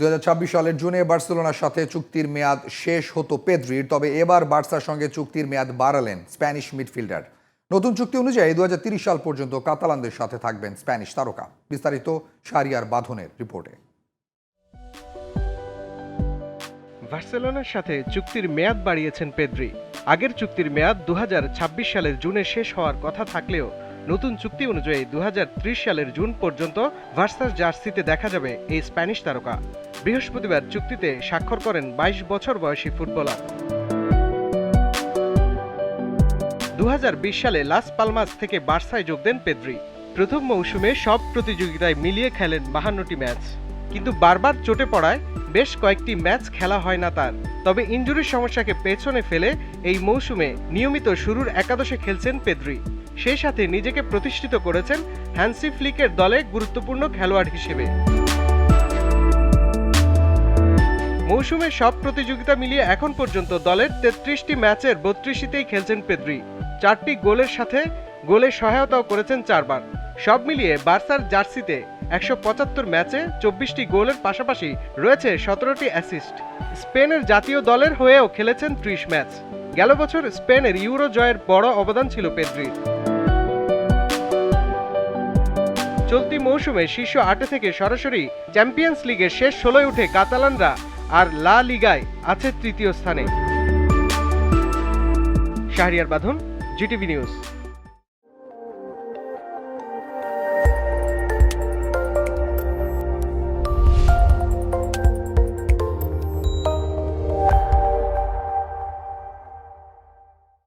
দু সালের জুনে বার্সেলোনার সাথে চুক্তির মেয়াদ শেষ হতো পেদ্রির, তবে এবার বার্সার সঙ্গে চুক্তির মেয়াদ বাড়ালেন স্প্যানিশ মিডফিল্ডার। নতুন চুক্তি অনুযায়ী দু সাল পর্যন্ত কাতালানদের সাথে থাকবেন স্প্যানিশ তারকা। বিস্তারিত শারিয়ার বাঁধনের রিপোর্টে। বার্সেলোনার সাথে চুক্তির মেয়াদ বাড়িয়েছেন পেদ্রি। আগের চুক্তির মেয়াদ দু হাজার ছাব্বিশ সালের জুনে শেষ হওয়ার কথা থাকলেও নতুন চুক্তি অনুযায়ী দু হাজার ত্রিশ সালের জুন পর্যন্ত ভার্সাস জার্সিতে দেখা যাবে এই স্প্যানিশ তারকা। বৃহস্পতিবার চুক্তিতে স্বাক্ষর করেন ২২ বছর বয়সী ফুটবলার। দু হাজার বিশ সালে লাস পালমাস থেকে বার্সায় যোগ দেন পেদ্রি। প্রথম মৌসুমে সব প্রতিযোগিতায় মিলিয়ে খেলেন বাহান্নটি ম্যাচ। কিন্তু বারবার চোটে পড়ায় বেশ কয়েকটি ম্যাচ খেলা হয় না তার। তবে ইঞ্জুরির সমস্যাকে পেছনে ফেলে এই মৌসুমে নিয়মিত শুরুর একাদশে খেলছেন পেদ্রি। সেই সাথে নিজেকে প্রতিষ্ঠিত করেছেন হ্যান্সি ফ্লিকের দলে গুরুত্বপূর্ণ খেলোয়াড় হিসেবে। মৌসুমের সব প্রতিযোগিতা মিলিয়ে এখন পর্যন্ত দলের তেত্রিশটি ম্যাচের বত্রিশটিতেই খেলছেন পেদ্রি। চারটি গোলের সাথে গোলে সহায়তাও করেছেন চারবার। সব মিলিয়ে বার্সার জার্সিতে একশো পঁচাত্তর ম্যাচে চব্বিশটি গোলের পাশাপাশি রয়েছে সতেরোটি অ্যাসিস্ট। স্পেনের জাতীয় দলের হয়েও খেলেছেন ত্রিশ ম্যাচ। গেল বছর স্পেনের ইউরো জয়ের বড় অবদান ছিল পেদ্রির। চলতি মৌসুমে শীর্ষ আটে থেকে সরাসরি চ্যাম্পিয়ন্স লিগের শেষ ষোলোয় উঠে কাতালানরা আর লা লিগায় আছে তৃতীয় স্থানে। শাহরিয়ার বাঁধন, জিটিভি নিউজ।